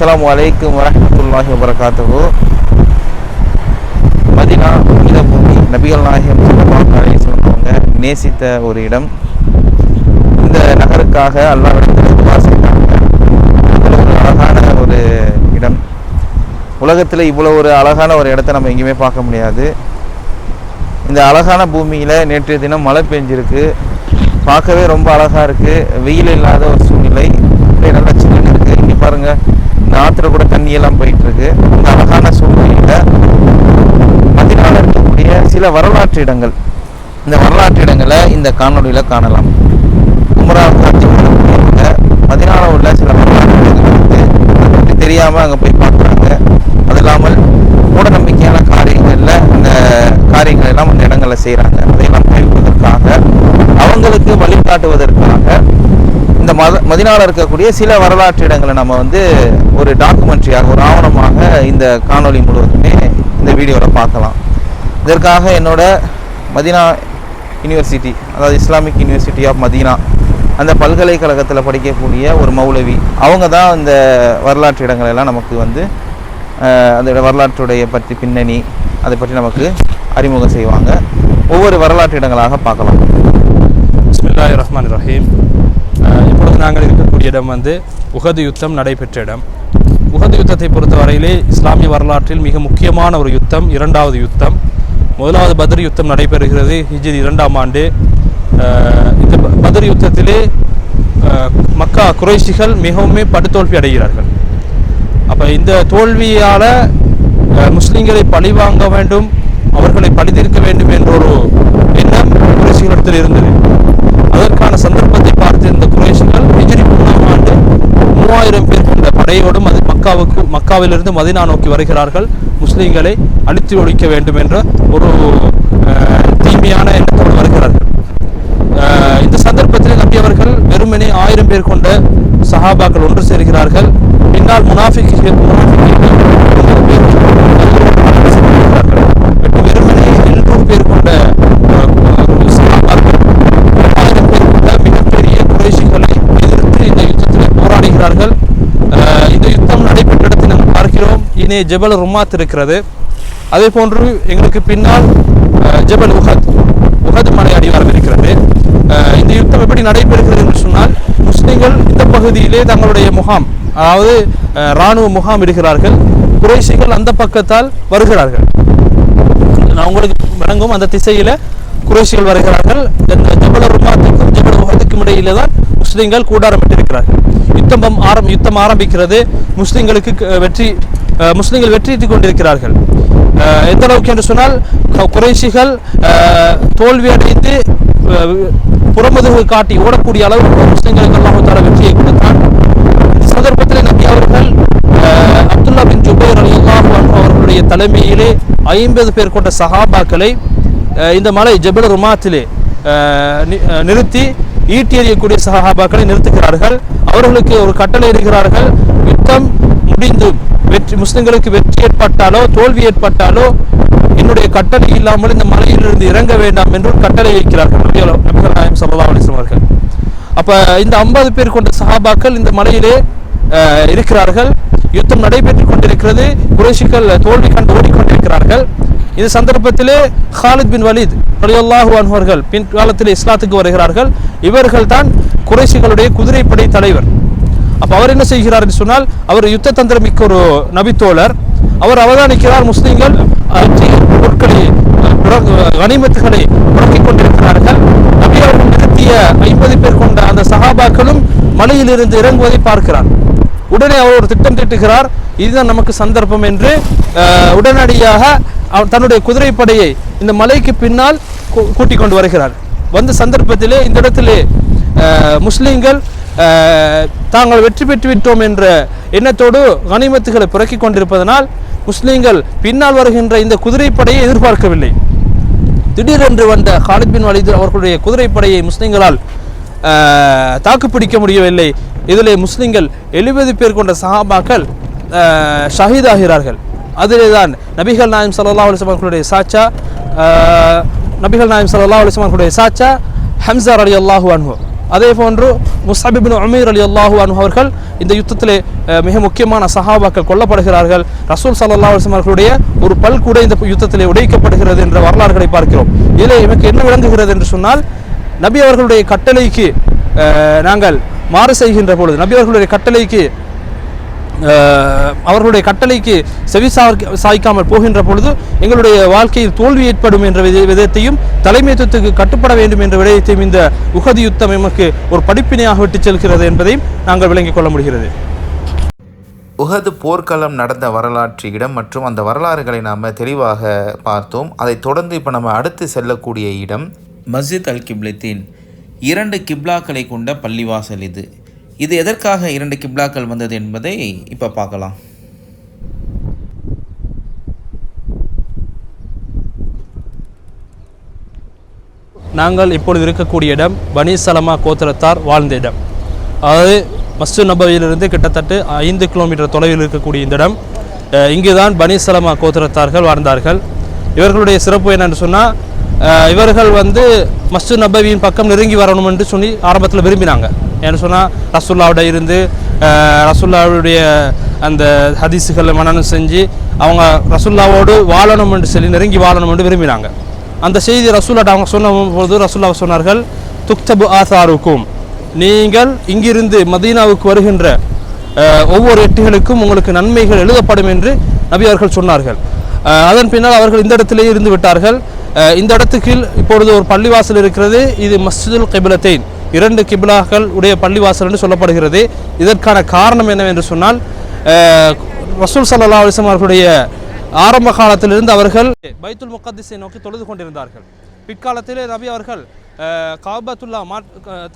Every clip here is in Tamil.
அஸ்லாம் அலைக்கும் வரமத்துல்லாஹி வபரகாத்துஹு. மதினா புனித பூமி நபிகள் நாயகம் ஸல்லல்லாஹு சொல்லுவாங்க நேசித்த ஒரு இடம். இந்த நகருக்காக அல்லாவிடத்தில் துவா செய்தாங்க. இவ்வளோ ஒரு அழகான ஒரு இடம். உலகத்தில் இவ்வளோ ஒரு அழகான ஒரு இடத்த நம்ம எங்கேயுமே பார்க்க முடியாது. இந்த அழகான பூமியில் நேற்றைய தினம் மழை பெஞ்சிருக்கு. பார்க்கவே ரொம்ப அழகாக இருக்குது வெயில் இல்லாத ஒரு சூழ்நிலை. அப்படியே நல்லா சின்ன இருக்குது இங்கே பாருங்கள் இந்த ஆற்றுல கூட தண்ணியெல்லாம் போயிட்டுருக்கு. இந்த அழகான சூழ்நிலையில் மதினால இருக்கக்கூடிய சில வரலாற்று இடங்கள். இந்த வரலாற்று இடங்களை இந்த காணொளியில் காணலாம். உமரா காட்சி பண்ணக்கூடியவங்க மதினால உள்ள சில வரலாற்று இடங்கள் வந்து அதை பற்றி தெரியாமல் அங்கே போய் பார்க்குறாங்க. அது இல்லாமல் மூட நம்பிக்கையான காரியங்களில் இந்த காரியங்கள் எல்லாம் அந்த இடங்களில் செய்கிறாங்க அதையெல்லாம் கேள்விப்பதற்காக அவங்களுக்கு வழிகாட்டுவதற்கு இந்த இருக்கக்கூடிய சில வரலாற்று இடங்களை நம்ம வந்து ஒரு டாக்குமெண்ட்ரியாக ஒரு ஆவணமாக இந்த காணொளி முழுவதுமே இந்த வீடியோவில் பார்க்கலாம். இதற்காக என்னோட மதினா யூனிவர்சிட்டி அதாவது இஸ்லாமிக் யூனிவர்சிட்டி ஆஃப் மதீனா அந்த பல்கலைக்கழகத்தில் படிக்கக்கூடிய ஒரு மௌலவி அவங்க தான் இந்த வரலாற்று இடங்கள் எல்லாம் நமக்கு வந்து அதோட வரலாற்றுடைய பற்றி பின்னணி அதை பற்றி நமக்கு அறிமுகம் செய்வாங்க. ஒவ்வொரு வரலாற்று இடங்களாக பார்க்கலாம். பிஸ்மில்லாஹி ரஹ்மான் ரஹீம். நாங்கள் இருக்கக்கூடிய இடம் வந்து உகது யுத்தம் நடைபெற்ற இடம். உகது யுத்தத்தை பொறுத்தவரையிலே இஸ்லாமிய வரலாற்றில் மிக முக்கியமான ஒரு யுத்தம் இரண்டாவது யுத்தம். முதலாவது பத்ரி யுத்தம் நடைபெறுகிறது ஹிஜித் இரண்டாம் ஆண்டு. இந்த பத்ரி யுத்தத்திலே மக்கா குறைஷிகள் மிகவுமே படுதோல்வி அடைகிறார்கள். அப்போ இந்த தோல்வியால் பழி பழிவாங்க வேண்டும் அவர்களை பழிதீர்க்க வேண்டும் என்ற ஒரு எண்ணம் குறைசிகளிடத்தில் இருந்தது. அதற்கான சந்தர்ப்ப பார்த்து இந்த குறைசிகள் ஹிஜ்ரி மூணாம் ஆண்டு மூவாயிரம் பேர் கொண்ட படையோடும் அது மக்காவுக்கு மக்காவிலிருந்து மதினா நோக்கி வருகிறார்கள். முஸ்லீம்களை அழித்து ஒழிக்க வேண்டும் என்ற ஒரு தீமையான எண்ணத்தோடு வருகிறார்கள். இந்த சந்தர்ப்பத்தில் நம்பியவர்கள் வெறுமனே ஆயிரம் பேர் கொண்ட சஹாபாக்கள் ஒன்று சேர்கிறார்கள். பின்னால் முனாஃபிக் முனாஃபிக்குகள் எண்பது பேர் அழைத்து செல்கிறார்கள். வெறும் வெறுமனே எழுநூறு பேர் கொண்ட அஹ், ஒரு சஹாபாக்கள் ஆயிரம் பேர் கொண்ட மிகப்பெரிய குறைஷிகளை எதிர்த்து இந்த யுத்தத்தில் போராடுகிறார்கள் அஹ் இந்த யுத்தம் நடைபெற்ற இடத்தை நாம் பின்னே இனே ஜெபல் ருமாத் இருக்கிறது. அதே போன்று எங்களுக்கு பின்னால் அஹ், ஜெபல் உஹத். உஹத் மலை அடிவாரம் இருக்கிறது. இந்த யுத்தம் எப்படி நடைபெறுகிறது என்று சொன்னால் முஸ்லிம்கள் இந்த பகுதியிலே தங்களுடைய முகாம் அதாவது இராணுவ முகாம் இடுகிறார்கள். குறைசிகள் அந்த பக்கத்தால் வருகிறார்கள். நான் உங்களுக்கு வழங்கும் அந்த திசையில குறைசிகள் வருகிறார்கள். இந்த ஜபல ருமாத்துக்கும் ஜபல உஹத்துக்கும் இடையில தான் முஸ்லிம்கள் கூடாரமிட்டிருக்கிறார்கள். யுத்தம் ஆரம் யுத்தம் ஆரம்பிக்கிறது. முஸ்லிம்களுக்கு வெற்றி முஸ்லீம்கள் வெற்றி கொண்டிருக்கிறார்கள். எந்த அளவுக்கு என்று சொன்னால் குறைசிகள் குறைஷிகள் தோல்வி அடைந்து புறமுதுகு காட்டி ஓடக்கூடிய அளவுக்கு முஸ்லீம்களுக்கு அல்லாஹ் வெற்றியை கொடுத்தான். இந்த சந்தர்ப்பத்தில் நபி அவர்கள் அப்துல்லா பின் ஜுபேர் அலியல்லாஹு அவர்களுடைய தலைமையிலே ஐம்பது பேர் கொண்ட சஹாபாக்களை இந்த மலை ஜபல் ருமாத்திலே நிறுத்தி ஈட்டி எறியக்கூடிய சஹாபாக்களை நிறுத்துகிறார்கள். அவர்களுக்கு ஒரு கட்டளை இடுகிறார்கள். யுத்தம் முடிந்து வெற்றி முஸ்லிம்களுக்கு வெற்றி ஏற்பட்டாலோ தோல்வி ஏற்பட்டாலோ என்னுடைய கட்டளை இல்லாமல் இந்த மலையிலிருந்து இறங்க வேண்டாம் என்று கட்டளை வைக்கிறார்கள் நபிகள் நாயம் ஸல்லல்லாஹு அலைஹி அவர்கள். அப்ப இந்த ஐம்பது பேர் கொண்ட சஹாபாக்கள் இந்த மலையிலே இருக்கிறார்கள். யுத்தம் நடைபெற்றுக் கொண்டிருக்கிறது. குறைஷிகள் தோல்வி கண்டு ஓடிக்கொண்டிருக்கிறார்கள். இந்த சந்தர்ப்பத்திலே ஹாலித் பின் வலீத் ரலியல்லாஹு அவர்கள் பின் காலத்தில் இஸ்லாத்துக்கு வருகிறார்கள். இவர்கள் தான் குறைசிகளுடைய குதிரைப்படை தலைவர். அப்போ அவர் என்ன செய்கிறார் என்று சொன்னால் அவர் யுத்த தந்திரமிக்க ஒரு நபித்தோழர். அவர் அவதானிக்கிறார் முஸ்லீம்கள் பொருட்களை கனிமத்துகளை முடக்கிக் கொண்டிருக்கிறார்கள். நபி அவர்கள் நிறுத்திய ஐம்பது பேர் கொண்ட அந்த சகாபாக்களும் மலையிலிருந்து இறங்குவதை பார்க்கிறார். உடனே அவர் ஒரு திட்டம் திட்டுகிறார் இதுதான் நமக்கு சந்தர்ப்பம் என்று உடனடியாக அவர் தன்னுடைய குதிரைப்படையை இந்த மலைக்கு பின்னால் கூ- கூட்டிக் கொண்டு வருகிறார். வந்த சந்தர்ப்பத்திலே இந்த இடத்திலே முஸ்லீம்கள் தாங்கள் வெற்றி பெற்றுவிட்டோம் என்ற எண்ணத்தோடு கனிமத்துகளை புறக்கிக் கொண்டிருப்பதனால் முஸ்லீம்கள் பின்னால் வருகின்ற இந்த குதிரைப்படையை எதிர்பார்க்கவில்லை. திடீரென்று வந்த ஹாலித் பின் வலிது அவர்களுடைய குதிரைப்படையை முஸ்லீம்களால் தாக்குப்பிடிக்க முடியவில்லை. இதிலே முஸ்லீம்கள் எழுபது பேர் கொண்ட சஹாபாக்கள் ஷஹீதாகிறார்கள். அதிலே தான் நபிகள் நாயம் சல்லா அலிஸ்லாம் அவர்களுடைய சாச்சா நபிகள் நாயம் சல்லா அலிஸ்லாம் அவர்களுடைய சாச்சா ஹம்சார் அலி அல்லாஹு அன்ஹு. அதே போன்று முசாபிபின் உமீர் அலி அல்லாஹு அவர்கள் இந்த யுத்தத்திலே மிக முக்கியமான சஹாபாக்கள் கொல்லப்படுகிறார்கள். ரசூல் சல்லா அவர்களுடைய ஒரு பல் கூட இந்த யுத்தத்திலே உடைக்கப்படுகிறது என்ற வரலாறுகளை பார்க்கிறோம். இதில் எனக்கு என்ன விளங்குகிறது என்று சொன்னால் நபி அவர்களுடைய கட்டளைக்கு நாங்கள் மாறு செய்கின்ற பொழுது நபி அவர்களுடைய கட்டளைக்கு அவர்களுடைய கட்டளைக்கு செவி சாய்க்க- சாய்க்காமல் போகின்ற பொழுது எங்களுடைய வாழ்க்கையில் தோல்வி ஏற்படும் என்ற வித- விதத்தையும் தலைமைத்துவத்துக்கு கட்டுப்பட வேண்டும் என்ற விடயத்தையும் இந்த உகதி யுத்தம் எமக்கு ஒரு படிப்பினையாக விட்டுச் செல்கிறது என்பதையும் நாங்கள் விளங்கிக் கொள்ள முடிகிறது. உஹது போர்க்களம் நடந்த வரலாற்று இடம் மற்றும் அந்த வரலாறுகளை நாம் தெளிவாக பார்த்தோம். அதைத் தொடர்ந்து இப்போ நம்ம அடுத்து செல்லக்கூடிய இடம் மஸ்ஜித் அல் கிப்லத்தின் இரண்டு கிப்லாக்களை கொண்ட பள்ளிவாசல் இது. இது எதற்காக இரண்டு கிப்லாக்கள் வந்தது என்பதை இப்போ பார்க்கலாம். நாங்கள் இப்பொழுது இருக்கக்கூடிய இடம் பனி சலமா கோத்திரத்தார் வாழ்ந்த இடம். அதாவது மஸ்து நபவியிலிருந்து கிட்டத்தட்ட ஐந்து கிலோமீட்டர் தொலைவில் இருக்கக்கூடிய இந்த இடம். இங்குதான் பனி சலமா கோத்திரத்தார்கள் வாழ்ந்தார்கள். இவர்களுடைய சிறப்பு என்னென்னு சொன்னால் இவர்கள் வந்து மஸ்து நபவியின் பக்கம் நெருங்கி வரணும் என்று சொல்லி ஆரம்பத்தில் விரும்பினாங்க. ஏன்னு சொன்னால் ரசுல்லாவோட இருந்து ரசுல்லாவுடைய அந்த ஹதீஸுகளை மனனம் செஞ்சு அவங்க ரசுல்லாவோடு வாழணும் என்று சொல்லி நெருங்கி வாழணும் என்று விரும்பினாங்க. அந்த செய்தி ரசுல்லாட்ட அவங்க சொன்ன போது ரசுல்லாவை சொன்னார்கள் துக்தபு ஆசாருக்கும் நீங்கள் இங்கிருந்து மதீனாவுக்கு வருகின்ற ஒவ்வொரு எட்டுகளுக்கும் உங்களுக்கு நன்மைகள் எழுதப்படும் என்று நபி அவர்கள் சொன்னார்கள். அதன் பின்னால் அவர்கள் இந்த இடத்திலேயே இருந்து விட்டார்கள். இந்த இடத்துக்கு இப்பொழுது ஒரு பள்ளிவாசல் இருக்கிறது. இது மஸ்ஜிதுல் கிபிலத்தைன். இரண்டு கிபிலாக்கள் உடைய பள்ளிவாசல் என்று சொல்லப்படுகிறது. இதற்கான காரணம் என்னவென்று சொன்னால் ரசூல் சல்லா அலிஸ்லாம் அவர்களுடைய ஆரம்ப காலத்திலிருந்து அவர்கள் பைத்துல் முகத்திசை நோக்கி தொழுது கொண்டிருந்தார்கள். பிற்காலத்திலே ரவி அவர்கள் காபத்துல்லா மாற்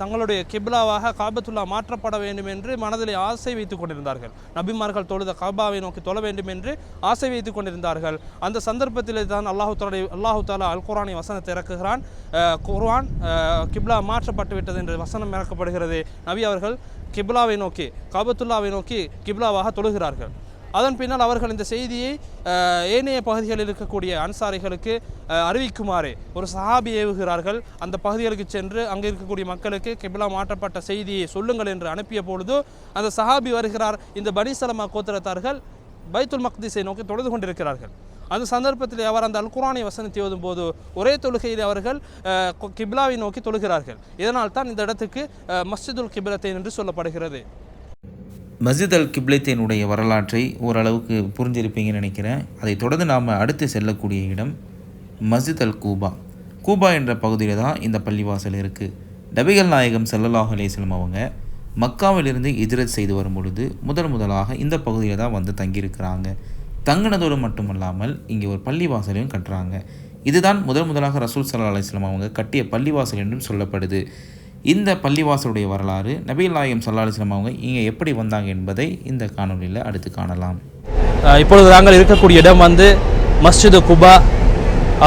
தங்களுடைய கிப்லாவாக காபத்துல்லா மாற்றப்பட வேண்டும் என்று மனதிலே ஆசை வைத்துக் கொண்டிருந்தார்கள். நபிமார்கள் தொழுத காபாவை நோக்கி தொழ வேண்டும் என்று ஆசை வைத்துக் கொண்டிருந்தார்கள். அந்த சந்தர்ப்பத்திலே தான் அல்லாஹு தாலா அல்லாஹு தாலா அல் குரானை வசனத்தை இறக்குகிறான். குர்வான் கிப்லா மாற்றப்பட்டு விட்டது என்று வசனம் இறக்கப்படுகிறது. நபி அவர்கள் கிப்லாவை நோக்கி காபத்துல்லாவை நோக்கி கிப்லாவாக தொழுகிறார்கள். அதன் பின்னால் அவர்கள் இந்த செய்தியை ஏனைய பகுதிகளில் இருக்கக்கூடிய அன்சாரிகளுக்கு அறிவிக்குமாறு ஒரு சஹாபி ஏவுகிறார்கள். அந்த பகுதிகளுக்கு சென்று அங்கே இருக்கக்கூடிய மக்களுக்கு கிபிலா மாற்றப்பட்ட செய்தியை சொல்லுங்கள் என்று அனுப்பிய பொழுது அந்த சஹாபி வருகிறார். இந்த பனிசலமா கோத்திரத்தார்கள் பைத்துல் மக்திஸை நோக்கி தொழுது கொண்டிருக்கிறார்கள். அந்த சந்தர்ப்பத்தில் அவர் அந்த அல் குரானை வசனத்தை ஓதும் போது ஒரே தொழுகையில் அவர்கள் கிப்லாவை நோக்கி தொழுகிறார்கள். இதனால் தான் இந்த இடத்துக்கு மஸ்ஜிதுல் கிபிலத்தை என்று சொல்லப்படுகிறது. மஸ்ஜித் அல் கிப்லத்தினுடைய வரலாற்றை ஓரளவுக்கு புரிஞ்சிருப்பீங்கன்னு நினைக்கிறேன். அதைத் தொடர்ந்து நாம் அடுத்து செல்லக்கூடிய இடம் மஸ்ஜித் அல் கூபா. கூபா என்ற பகுதியில் தான் இந்த பள்ளிவாசல் இருக்குது நபிகள் நாயகம் ஸல்லல்லாஹு அலேஸ்லம் அவங்க மக்காவிலிருந்து இஜ்ரத் செய்து வரும் பொழுது முதல் முதலாக இந்த பகுதியில் தான் வந்து தங்கியிருக்கிறாங்க. தங்கினதோடு மட்டுமல்லாமல் இங்கே ஒரு பள்ளிவாசலையும் கட்டுறாங்க. இதுதான் முதல் முதலாக ரசூல் சல்லா அலிஸ்லாம் அவங்க கட்டிய பள்ளிவாசல் என்றும் சொல்லப்படுது. இந்த பள்ளிவாசலுடைய வரலாறு நபிகள் நாயம் சல்லா அவங்க இங்கே எப்படி வந்தாங்க என்பதை இந்த காணொளியில் அடுத்து காணலாம். இப்பொழுது நாங்கள் இருக்கக்கூடிய இடம் வந்து மஸ்ஜிது குபா.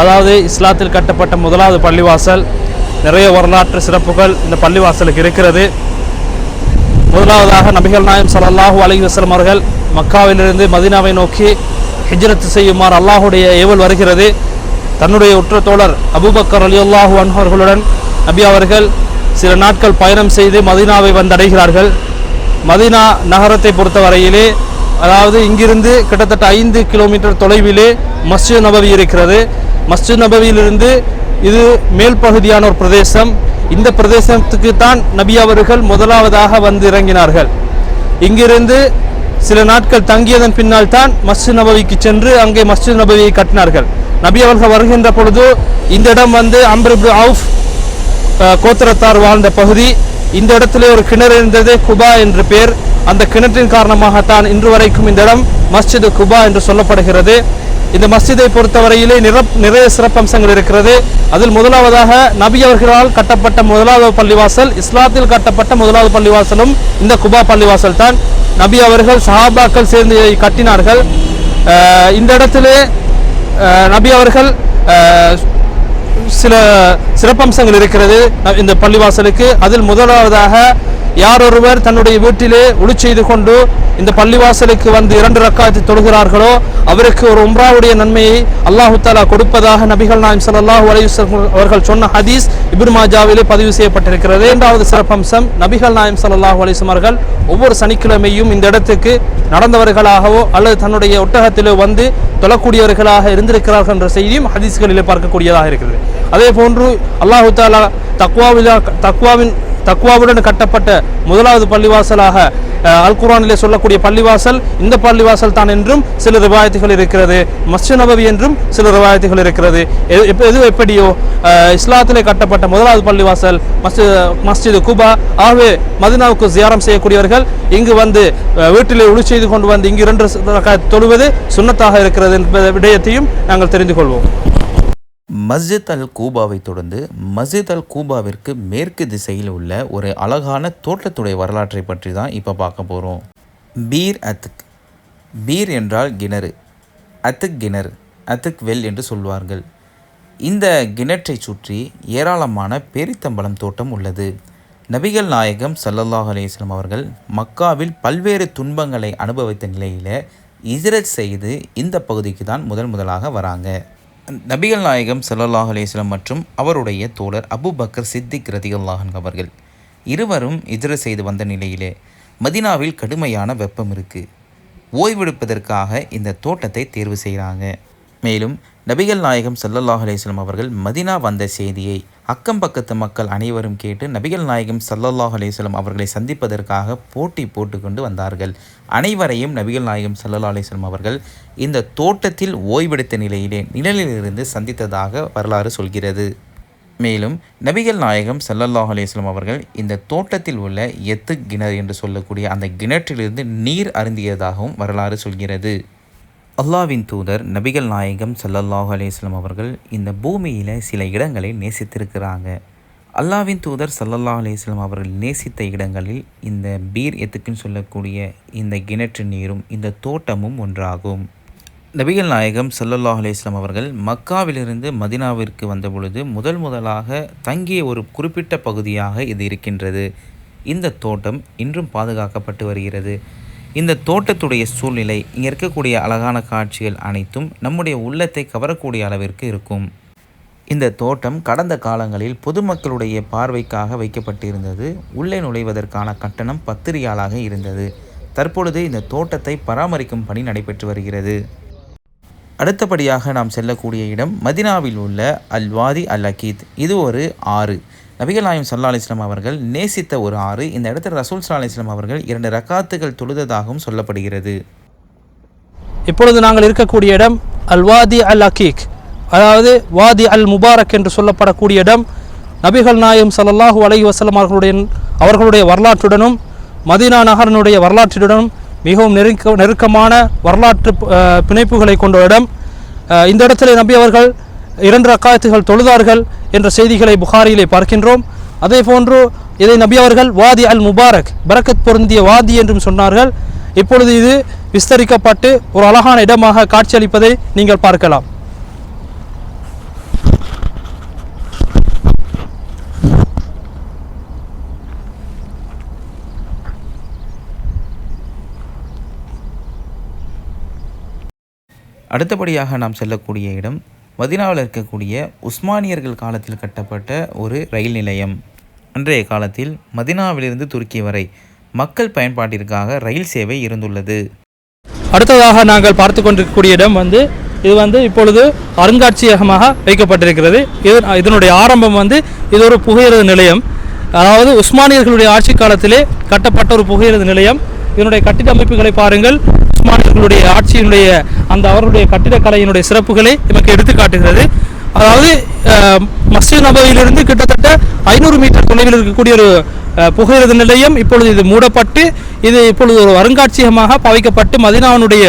அதாவது இஸ்லாத்தில் கட்டப்பட்ட முதலாவது பள்ளிவாசல். நிறைய வரலாற்று சிறப்புகள் இந்த பள்ளிவாசலுக்கு இருக்கிறது. முதலாவதாக நபிகள் நாயம் சல்லாஹூ அலி வஸல்லம் அவர்கள் மக்காவிலிருந்து மதீனாவை நோக்கி ஹிஜ்ரத் செய்யுமாறு அல்லாஹுடைய ஏவல் வருகிறது. தன்னுடைய உற்ற தோழர் அபூபக்கர் அலி அல்லாஹூ அவர்களுடன் நபி அவர்கள் சில நாட்கள் பயணம் செய்து மதினாவை வந்தடைகிறார்கள். மதினா நகரத்தை பொறுத்தவரையிலே அதாவது இங்கிருந்து கிட்டத்தட்ட ஐந்து கிலோமீட்டர் தொலைவிலே மஸ்ஜித் நபவி இருக்கிறது. மஸ்ஜித் நபவியிலிருந்து இது மேல் பகுதியான ஒரு பிரதேசம். இந்த பிரதேசத்துக்கு தான் நபி அவர்கள் முதலாவதாக வந்து இறங்கினார்கள். இங்கிருந்து சில நாட்கள் தங்கியதன் பின்னால் தான் மஸ்ஜித் நபவிக்கு சென்று அங்கே மஸ்ஜித் நபவியை கட்டினார்கள். நபி அவர்கள் வருகின்ற பொழுது இந்த இடம் வந்து அம்ரிபு அவுஃப் கோத்திரத்தார் வாழ்ந்த பகுதி. இந்த இடத்திலே ஒரு கிணறு இருந்தது குபா என்று பேர். அந்த கிணற்றின் காரணமாகத்தான் இன்று வரைக்கும் இந்த இடம் மஸ்ஜிது குபா என்று சொல்லப்படுகிறது. இந்த மஸ்ஜிதை பொறுத்தவரையிலே நிரப் நிறைய சிறப்பம்சங்கள் இருக்கிறது. அதில் முதலாவதாக நபி அவர்களால் கட்டப்பட்ட முதலாவது பள்ளிவாசல் இஸ்லாத்தில் கட்டப்பட்ட முதலாவது பள்ளிவாசலும் இந்த குபா பள்ளிவாசல் தான் நபி அவர்கள் சஹாபாக்கள் சேர்ந்து இதை கட்டினார்கள். இந்த இடத்திலே நபி அவர்கள் சில சிறப்பம்சங்கள் இருக்கிறது இந்த பள்ளிவாசலுக்கு. அதில் முதலாவதாக யாரொருவர் தன்னுடைய வீட்டிலே ஒளி செய்து கொண்டு இந்த பள்ளிவாசலுக்கு வந்து இரண்டு ரக்காயத்தை தொழுகிறார்களோ அவருக்கு ஒரு உம்ராவுடைய நன்மையை அல்லாஹு தாலா கொடுப்பதாக நபிகள் நாயம் ஸல்லல்லாஹு அலைஹி அவர்கள் சொன்ன ஹதீஸ் இபின் மாஜாவிலே பதிவு செய்யப்பட்டிருக்கிறது. இரண்டாவது சிறப்பம்சம் நபிகள் நாயம் ஸல்லல்லாஹு அலைஹி அவர்கள் ஒவ்வொரு சனிக்கிழமையும் இந்த இடத்துக்கு நடந்தவர்களாகவோ அல்லது தன்னுடைய ஒட்டகத்திலோ வந்து தொழக்கூடியவர்களாக இருந்திருக்கிறார்கள் என்ற செய்தியும் ஹதீஸ்களிலே பார்க்கக்கூடியதாக இருக்கிறது. அதே போன்று அல்லாஹு தாலா தக்வாவிலா தக்வாவின் தக்வாவுடன் கட்டப்பட்ட முதலாவது பள்ளிவாசலாக அல் குரானிலே சொல்லக்கூடிய பள்ளிவாசல் இந்த பள்ளிவாசல் தான் என்றும் சில ரிவாயத்துகள் இருக்கிறது. மஸ்ஜி நபவி என்றும் சில ரிவாயத்துகள் இருக்கிறது. எது எது எப்படியோ இஸ்லாத்திலே கட்டப்பட்ட முதலாவது பள்ளிவாசல் மஸ்ஜி மஸ்ஜித் குபா. ஆகவே மதினாவுக்கு ஜியாரம் செய்யக்கூடியவர்கள் இங்கு வந்து வீட்டிலே ஒளி செய்து கொண்டு வந்து இங்கு இரண்டு தொழுவது சுண்ணத்தாக இருக்கிறது என்ற விடயத்தையும் நாங்கள் தெரிந்து கொள்வோம். மஸ்ஜித் அல் கூபாவை தொடர்ந்து மஸ்ஜித் அல் கூபாவிற்கு மேற்கு திசையில் உள்ள ஒரு அழகான தோட்டத்துடைய வரலாற்றை பற்றி தான் இப்போ பார்க்க போகிறோம் பீர் அத்துக். பீர் என்றால் கிணறு. அத்துக் கிணறு அத்துக் வெல் என்று சொல்வார்கள். இந்த கிணற்றை சுற்றி ஏராளமான பேரித்தம்பலம் தோட்டம் உள்ளது. நபிகள் நாயகம் சல்லல்லாஹ் அலேஸ்லம் அவர்கள் மக்காவில் பல்வேறு துன்பங்களை அனுபவித்த நிலையில் இஸ்ரத் செய்து இந்த பகுதிக்கு தான் முதல் முதலாக வராங்க. நபிகள் நாயகம் சல்லல்லாஹ் அலேஸ்லம் மற்றும் அவருடைய தோழர் அபு பக்கர் சித்திக் ரதிகல்லாஹன் அவர்கள் இருவரும் இஜ்ர செய்து வந்த நிலையிலே மதினாவில் கடுமையான வெப்பம் இருக்குது ஓய்வெடுப்பதற்காக இந்த தோட்டத்தை தேர்வு செய்கிறாங்க மேலும் நபிகள் நாயகம் சல்லல்லாஹ் அலேஸ்லம் அவர்கள் மதினா வந்த செய்தியை அக்கம் பக்கத்து மக்கள் அனைவரும் கேட்டு நபிகள் நாயகம் சல்லல்லாஹ் அலைஹி அவர்களை சந்திப்பதற்காக போட்டி போட்டுக்கொண்டு வந்தார்கள். அனைவரையும் நபிகள் நாயகம் சல்லல்லா அலைஹி அவர்கள் இந்த தோட்டத்தில் ஓய்வெடுத்த நிலையிலே நிழலிலிருந்து சந்தித்ததாக வரலாறு சொல்கிறது. மேலும் நபிகள் நாயகம் சல்லல்லாஹ் அலைஹி அவர்கள் இந்த தோட்டத்தில் உள்ள எத்து கிணறு என்று சொல்லக்கூடிய அந்த கிணற்றிலிருந்து நீர் அருந்தியதாகவும் வரலாறு சொல்கிறது. அல்லாவின் தூதர் நபிகள் நாயகம் சல்லல்லாஹு அலைஹி அவர்கள் இந்த பூமியில் சில இடங்களை நேசித்திருக்கிறாங்க. அல்லாவின் தூதர் ஸல்லல்லாஹு அலைஹி அவர்கள் நேசித்த இடங்களில் இந்த பீர் எத்துக்குன்னு சொல்லக்கூடிய இந்த கிணற்று நீரும் இந்த தோட்டமும் ஒன்றாகும். நபிகள் நாயகம் ஸல்லல்லாஹு அலிஸ்லாம் அவர்கள் மக்காவிலிருந்து மதினாவிற்கு வந்த பொழுது முதல் முதலாக தங்கிய ஒரு குறிப்பிட்ட பகுதியாக இது இருக்கின்றது. இந்த தோட்டம் இன்றும் பாதுகாக்கப்பட்டு வருகிறது. இந்த தோட்டத்துடைய சூழ்நிலை இங்கே இருக்கக்கூடிய அழகான காட்சிகள் அனைத்தும் நம்முடைய உள்ளத்தை கவரக்கூடிய அளவிற்கு இருக்கும். இந்த தோட்டம் கடந்த காலங்களில் பொதுமக்களுடைய பார்வைக்காக வைக்கப்பட்டிருந்தது. உள்ளே நுழைவதற்கான கட்டணம் பத்து ரியாலாக இருந்தது. தற்பொழுது இந்த தோட்டத்தை பராமரிக்கும் பணி நடைபெற்று வருகிறது. அடுத்தபடியாக நாம் செல்லக்கூடிய இடம் மதினாவில் உள்ள அல்வாதி அல் அகீத் இது ஒரு ஆறு. நபிகள் நாயம் சல்லா அலிஸ்லாம் அவர்கள் நேசித்த ஒரு ஆறு. இந்த இடத்துல ரசூல் சல்லா அலிஸ்லாம் அவர்கள் இரண்டு ரக்காத்துகள் தொழுததாகவும் சொல்லப்படுகிறது. இப்பொழுது நாங்கள் இருக்கக்கூடிய இடம் அல் வாதி அல் அகீக் அதாவது வாதி அல் முபாரக் என்று சொல்லப்படக்கூடிய இடம். நபிகள் நாயம் சல்லாஹூ அலஹி வசலம் அவர்களுடைய அவர்களுடைய வரலாற்றுடனும் மதீனா நகரனுடைய வரலாற்றுடனும் மிகவும் நெருக்க நெருக்கமான வரலாற்று பிணைப்புகளை கொண்ட இடம். இந்த இடத்திலே நபி அவர்கள் இரண்டு ரக்காயத்துகள் தொழுதார்கள் என்ற செய்திகளை புகாரியிலே பார்க்கின்றோம். அதே போன்று இதை நபி அவர்கள் வாதி அல் முபாரக் பரக்கத் பொருந்திய வாதி என்றும் சொன்னார்கள். இப்பொழுது இது விஸ்தரிக்கப்பட்டு ஒரு அழகான இடமாக காட்சியளிப்பதை நீங்கள் பார்க்கலாம். அடுத்தபடியாக நாம் செல்லக்கூடிய இடம் மதினாவில் இருக்கக்கூடிய உஸ்மானியர்கள் காலத்தில் கட்டப்பட்ட ஒரு ரயில் நிலையம். அன்றைய காலத்தில் மதினாவிலிருந்து துருக்கி வரை மக்கள் பயன்பாட்டிற்காக ரயில் சேவை இருந்துள்ளது. அடுத்ததாக நாங்கள் பார்த்து கொண்டிருக்கக்கூடிய இடம் வந்து இது வந்து இப்பொழுது அருங்காட்சியகமாக வைக்கப்பட்டிருக்கிறது. இது இதனுடைய ஆரம்பம் வந்து இது ஒரு புகையிரத நிலையம். அதாவது உஸ்மானியர்களுடைய ஆட்சி காலத்திலே கட்டப்பட்ட ஒரு புகையிரத நிலையம். இதனுடைய கட்டிட அமைப்புகளை பாருங்கள். உஸ்மானியர்களுடைய ஆட்சியினுடைய அந்த அவருடைய கட்டிடக்கலையினுடைய சிறப்புகளை நமக்கு எடுத்து காட்டுகிறது. அதாவது மஸ்ஜித் நபவியிலிருந்து கிட்டத்தட்ட ஐநூறு மீட்டர் தொலைவில் இருக்கக்கூடிய ஒரு புகையிரத நிலையம் இப்பொழுது இது மூடப்பட்டு இது இப்பொழுது ஒரு அருங்காட்சியகமாக பாவிக்கப்பட்டு மதினாவினுடைய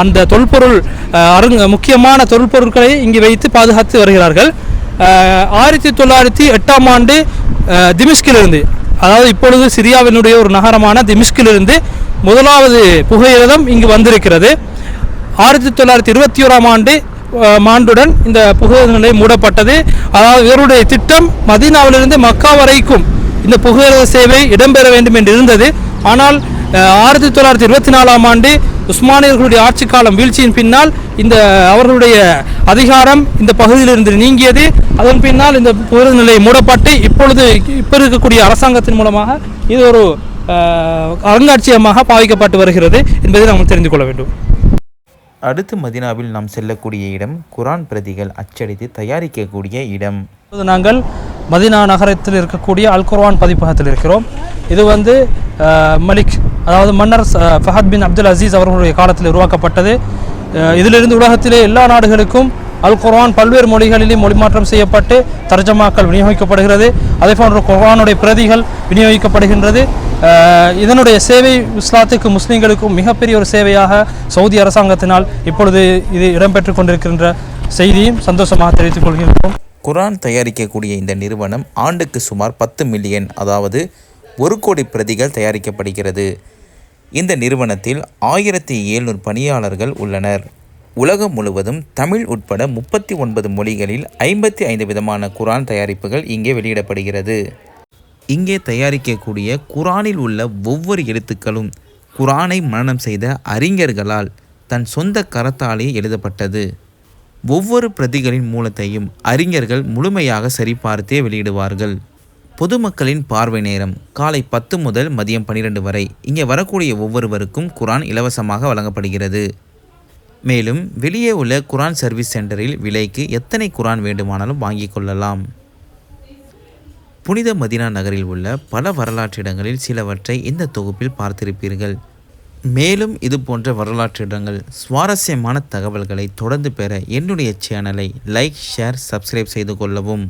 அந்த தொல்பொருள் அருங் முக்கியமான தொல்பொருட்களை இங்கு வைத்து பாதுகாத்து வருகிறார்கள். ஆயிரத்தி தொள்ளாயிரத்தி எட்டாம் ஆண்டு திமிஷ்கிலிருந்து அதாவது இப்பொழுது சிரியாவினுடைய ஒரு நகரமான திமிஷ்கிலிருந்து முதலாவது புகையிரதம் இங்கு வந்திருக்கிறது. ஆயிரத்தி தொள்ளாயிரத்தி இருபத்தி ஓராம் ஆண்டு ஆண்டுடன் இந்த புகையிரத நிலையம் மூடப்பட்டது. அதாவது இவருடைய திட்டம் மதீனாவிலிருந்து மக்கா வரைக்கும் இந்த புகையிரத சேவை இடம்பெற வேண்டும் என்று இருந்தது. ஆனால் ஆயிரத்தி தொள்ளாயிரத்தி இருபத்தி நாலாம் ஆண்டு உஸ்மானியர்களுடைய ஆட்சி காலம் வீழ்ச்சியின் பின்னால் இந்த அவர்களுடைய அதிகாரம் இந்த பகுதியிலிருந்து நீங்கியது. அதன் பின்னால் இந்த புகையிரத நிலை மூடப்பட்டு இப்பொழுது இப்போ இருக்கக்கூடிய அரசாங்கத்தின் மூலமாக இது ஒரு அருங்காட்சியகமாக பாவிக்கப்பட்டு வருகிறது என்பதை நாம் தெரிந்து கொள்ள வேண்டும். அடுத்து மதினாவில் நாம் செல்லக்கூடிய இடம் குரான் பிரதிகள் அச்சடித்து தயாரிக்கக்கூடிய இடம். இப்போது நாங்கள் மதினா நகரத்தில் இருக்கக்கூடிய அல் குர்வான் பதிப்பகத்தில் இருக்கிறோம். இது வந்து மலிக் அதாவது மன்னர் ஃபஹத் பின் அப்துல் அசீஸ் அவர்களுடைய காலத்தில் உருவாக்கப்பட்டது. இதிலிருந்து உலகத்திலே எல்லா நாடுகளுக்கும் அல் குர்ஆன் பல்வேறு மொழிகளிலே மொழிமாற்றம் செய்யப்பட்டு தர்ஜமாக்கள் விநியோகிக்கப்படுகிறது. அதே போன்ற குர்ஆனுடைய பிரதிகள் விநியோகிக்கப்படுகின்றது. இதனுடைய சேவை இஸ்லாத்துக்கு முஸ்லீம்களுக்கும் மிகப்பெரிய ஒரு சேவையாக சவுதி அரசாங்கத்தினால் இப்பொழுது இது இடம்பெற்று கொண்டிருக்கின்ற செய்தியும் சந்தோஷமாக தெரிவித்துக் கொள்கின்றோம். குரான் தயாரிக்கக்கூடிய இந்த நிறுவனம் ஆண்டுக்கு சுமார் பத்து மில்லியன் அதாவது ஒரு கோடி பிரதிகள் தயாரிக்கப்படுகிறது. இந்த நிறுவனத்தில் ஆயிரத்தி எழுநூறு பணியாளர்கள் உள்ளனர். உலகம் முழுவதும் தமிழ் உட்பட முப்பத்தி ஒன்பது மொழிகளில் ஐம்பத்தி ஐந்து விதமான குரான் தயாரிப்புகள் இங்கே வெளியிடப்படுகிறது. இங்கே தயாரிக்கக்கூடிய குரானில் உள்ள ஒவ்வொரு எழுத்துக்களும் குரானை மனனம் செய்த அறிஞர்களால் தன் சொந்த கரத்தாலே எழுதப்பட்டது. ஒவ்வொரு பிரதிகளின் மூலத்தையும் அறிஞர்கள் முழுமையாக சரிபார்த்தே வெளியிடுவார்கள். பொதுமக்களின் பார்வை நேரம் காலை பத்து முதல் மதியம் பன்னிரண்டு வரை இங்கே வரக்கூடிய ஒவ்வொருவருக்கும் குரான் இலவசமாக வழங்கப்படுகிறது. மேலும் வெளியே உள்ள குரான் சர்வீஸ் சென்டரில் விலைக்கு எத்தனை குரான் வேண்டுமானாலும் வாங்கிக் கொள்ளலாம். புனித மதினா நகரில் உள்ள பல வரலாற்று இடங்களில் சிலவற்றை இந்த தொகுப்பில் பார்த்திருப்பீர்கள். மேலும் இது போன்ற வரலாற்று இடங்கள் சுவாரஸ்யமான தகவல்களை தொடர்ந்து பெற என்னுடைய சேனலை லைக் ஷேர் சப்ஸ்கிரைப் செய்து கொள்ளவும்.